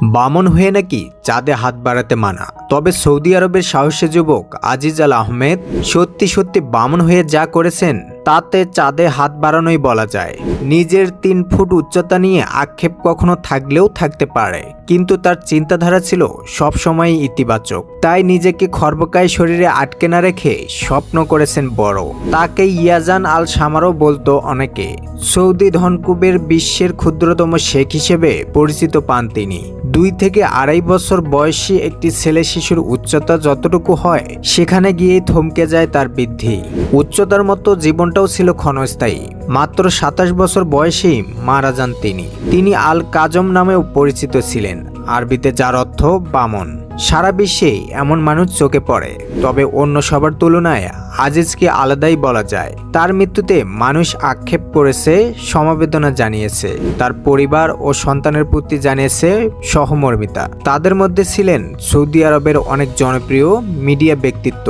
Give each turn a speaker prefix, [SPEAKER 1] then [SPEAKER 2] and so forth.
[SPEAKER 1] বামন হয়ে নাকি চাঁদে হাত বাড়াতে মানা। তবে সৌদি আরবের সাহসী যুবক আজিজ আল আহমেদ সত্যি সত্যি বামন হয়ে যা করেছেন, তাতে চাঁদে হাত বাড়ানোই বলা যায়। নিজের তিন ফুট উচ্চতা নিয়ে আক্ষেপ কখনো থাকলেও থাকতে পারে, কিন্তু তার চিন্তাধারা ছিল সবসময় ইতিবাচক। তাই নিজেকে খর্বকায় শরীরে আটকে না রেখে স্বপ্ন করেছেন বড়। তাকে ইয়াজান আল সামারও বলতো অনেকে, সৌদি ধনকুবের বিশ্বের ক্ষুদ্রতম শেখ হিসেবে পরিচিত পান তিনি। দুই থেকে আড়াই বছর বয়সী একটি ছেলে শিশুর উচ্চতা যতটুকু হয়, সেখানে গিয়েই থমকে যায় তার বৃদ্ধি। উচ্চতার মতো জীবনটাও ছিল ক্ষণস্থায়ী। মাত্র সাতাশ বছর বয়সেই মারা যান তিনি। তিনি আল কাজম নামেও পরিচিত ছিলেন, আরবিতে যার অর্থ বামন। সারা বিশ্বে এমন মানুষ চোখে পড়ে, তবে অন্য সবার তুলনায় আজিজকে আলাদাই বলা যায়। তার মৃত্যুতে মানুষ আক্ষেপ করেছে, সমবেদনা জানিয়েছে। তার পরিবার ও সন্তানের প্রতি জানিয়েছে সহমর্মিতা। তাদের মধ্যে ছিলেন সৌদি আরবের অনেক জনপ্রিয় মিডিয়া ব্যক্তিত্ব